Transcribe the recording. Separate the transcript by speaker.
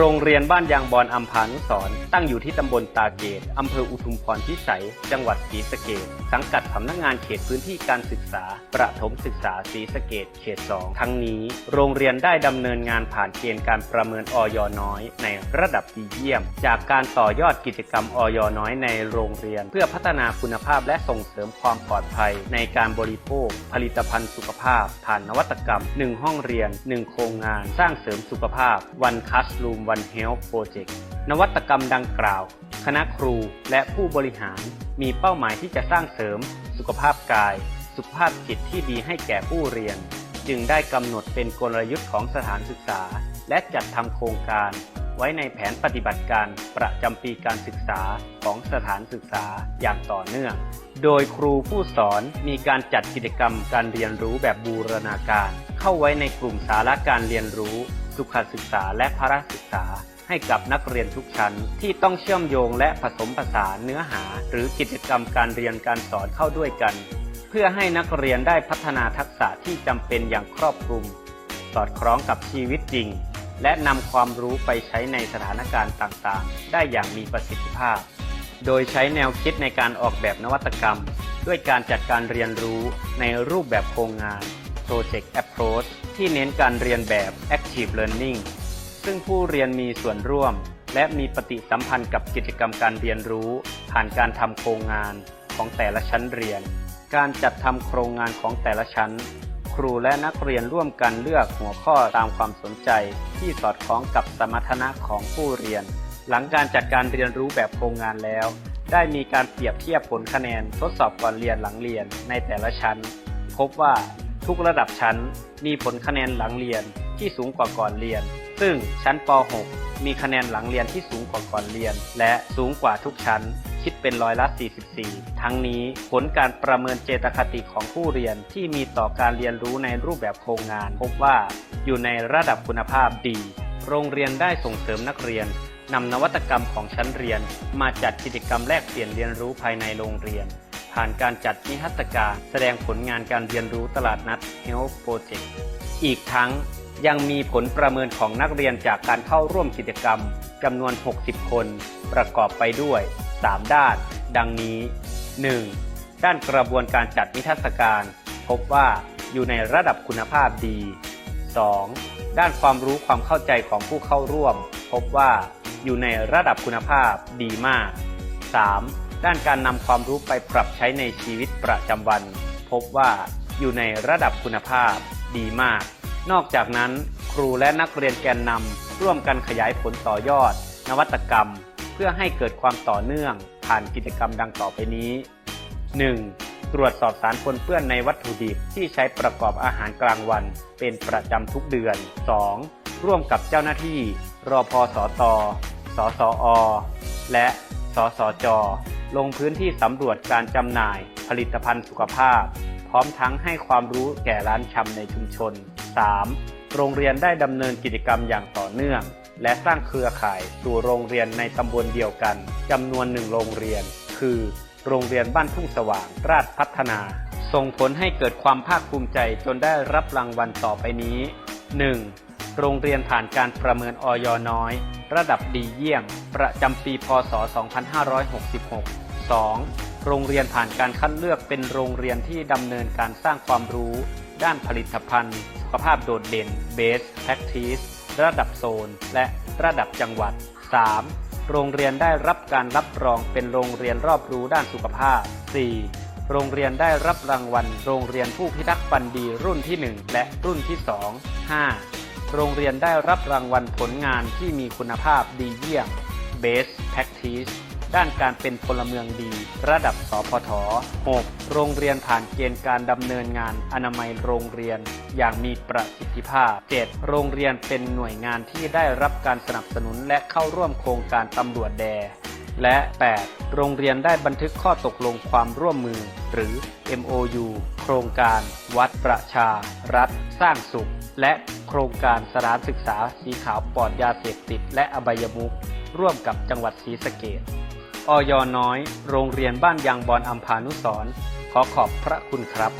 Speaker 1: โรงเรียนบ้านยางบอนอัมพานุสร์ตั้งอยู่ที่ตำบลตาเกตอำเภออุทุมพรพิสัย จังหวัดศรีสะเกษสังกัดสำนักงานเขตพื้นที่การศึกษา ประถมศึกษาศรีสะเกษเขต 2 ทั้งนี้ โรงเรียนได้ดำเนินงานผ่านเกณฑ์การประเมินออยน้อย ในระดับดีเยี่ยม จากการต่อยอดกิจกรรมออยน้อยในโรงเรียน เพื่อพัฒนาคุณภาพและส่งเสริมความปลอดภัย ในการบริโภค ผลิตภัณฑ์สุขภาพ ผ่านนวัตกรรม 1 ห้องเรียน 1 โครงงาน สร้างเสริมสุขภาพ One Classroom One Health Project นวัตกรรมดังกล่าว คณะครูและผู้บริหาร มีเป้าหมายที่จะสร้างเสริม สุขภาพกาย สุขภาพจิตที่ดีให้แก่ผู้เรียน จึงได้กำหนดเป็นกลยุทธ์ของสถานศึกษา และจัดทำโครงการ ไว้ในแผนปฏิบัติการประจำปีการศึกษาของสถานศึกษาอย่างต่อเนื่อง โดยครูผู้สอนมีการจัดกิจกรรมการเรียนรู้แบบบูรณาการ เข้าไว้ในกลุ่มสาระการเรียนรู้ สุขศึกษาและพระศึกษา ให้กับนักเรียนทุกชั้น ที่ต้องเชื่อมโยงและผสมผสานเนื้อหา หรือกิจกรรมการเรียนการสอนเข้าด้วยกัน เพื่อให้นักเรียนได้พัฒนาทักษะที่จำเป็นอย่างครอบคลุม สอดคล้องกับชีวิตจริง และนำความรู้ไปใช้ในสถานการณ์ต่างๆ ได้อย่างมีประสิทธิภาพ โดยใช้แนวคิดในการออกแบบนวัตกรรม ด้วยการจัดการเรียนรู้ในรูปแบบโครงงาน Project Approach ที่เน้นการเรียนแบบ Active Learning ซึ่งผู้เรียนมีส่วนร่วม และมีปฏิสัมพันธ์กับกิจกรรมการเรียนรู้ ผ่านการทำโครงงานของแต่ละชั้นเรียน การจัดทำโครงงานของแต่ละชั้น ครูและนักเรียนร่วมกันเลือกหัวข้อตามความสนใจ ที่สอดคล้องกับสมรรถนะของผู้เรียน หลังการจัดการเรียนรู้แบบโครงงานแล้ว ได้มีการเปรียบเทียบผลคะแนนทดสอบก่อนเรียนหลังเรียนในแต่ละชั้น พบว่า ทุกระดับชั้น มีผลคะแนนหลังเรียนที่สูงกว่าก่อนเรียน ซึ่งชั้นป .6 มีคะแนนหลังเรียนที่สูงกว่าก่อนเรียน และสูงกว่าทุกชั้น คิดเป็นร้อยละ 44 ทั้งนี้ผลการประเมินเจตคติของผู้เรียนที่มีต่อการเรียนรู้ในรูปแบบโครงงาน พบว่าอยู่ในระดับคุณภาพดี โรงเรียนได้ส่งเสริมนักเรียนนำนวัตกรรมของชั้นเรียน มาจัดกิจกรรมแลกเปลี่ยนเรียนรู้ภายในโรงเรียน ผ่านการจัดนิทรรศการแสดงผลงานการเรียนรู้ตลาดนัด Health Project อีกทั้งยังมีผลประเมินของนักเรียนจากการเข้าร่วมกิจกรรมจำนวน 60 คน ประกอบไปด้วย 3 ด้าน ดังนี้ 1. ด้านกระบวนการจัดนิทรรศการ พบว่าอยู่ในระดับคุณภาพดี 2. ด้านความรู้ความเข้าใจของผู้เข้าร่วม พบว่าอยู่ในระดับคุณภาพดีมาก 3. ด้านการนำความรู้ไปปรับใช้ในชีวิตประจำวัน พบว่าอยู่ในระดับคุณภาพดีมาก นอกจากนั้น ครูและนักเรียนแกนนำร่วมกันขยายผลต่อยอด นวัตกรรม เพื่อให้เกิดความต่อเนื่อง ผ่านกิจกรรมดังต่อไปนี้ 1. ตรวจสอบสารปนเปื้อนในวัตถุดิบที่ใช้ประกอบอาหารกลางวัน เป็นประจำทุกเดือน 2. ร่วมกับเจ้าหน้าที่รอพอสอตอสสอ และ สสจ ลงพื้นที่สำรวจการจำหน่าย ผลิตภัณฑ์สุขภาพ พร้อมทั้งให้ความรู้แก่ร้านชำในชุมชน 3. โรงเรียนได้ดำเนินกิจกรรมอย่างต่อเนื่อง และสร้างเครือข่ายสู่โรงเรียนในตำบลเดียวกันจำนวนหนึ่งโรงเรียน คือ โรงเรียนบ้านทุ่งสว่าง ราชพัฒนา ส่งผลให้เกิดความภาคภูมิใจจนได้รับรางวัลต่อไปนี้ 1. โรงเรียนผ่านการประเมินออยน้อย ระดับดีเยี่ยม ประจำปี พศ 2566 2. โรงเรียนผ่านการคัดเลือกเป็นโรงเรียนที่ดำเนินการสร้างความรู้ ด้านผลิตภัณฑ์ สุขภาพโดดเด่น Best Practice ระดับโซน และระดับจังหวัด 3. โรงเรียนได้รับการรับรองเป็นโรงเรียนรอบรู้ด้านสุขภาพ 4. โรงเรียนได้รับรางวัล โรงเรียนผู้พิทักษ์ฟันดีรุ่นที่ 1 และรุ่นที่ 2 5. โรงเรียนได้รับรางวัลผลงานที่มีคุณภาพดีเยี่ยม Best Practice ด้านการเป็นพลเมืองดี ระดับสพท 6. โรงเรียนผ่านเกณฑ์การดำเนินงานอนามัยโรงเรียน อย่างมีประสิทธิภาพ 7. โรงเรียนเป็นหน่วยงานที่ได้รับการสนับสนุนและเข้าร่วมโครงการตำรวจแด และ 8. โรงเรียนได้บันทึกข้อตกลงความร่วมมือ หรือ MOU โครงการ วัดประชา รัฐ สร้างสุข และ โครงการสถานศึกษาสีขาวปลอดยาเสพติดและอบายมุขร่วมกับจังหวัดศรีสะเกดออยน้อย โรงเรียนบ้านยางบอนอัมพานุสรขอขอบพระคุณครับ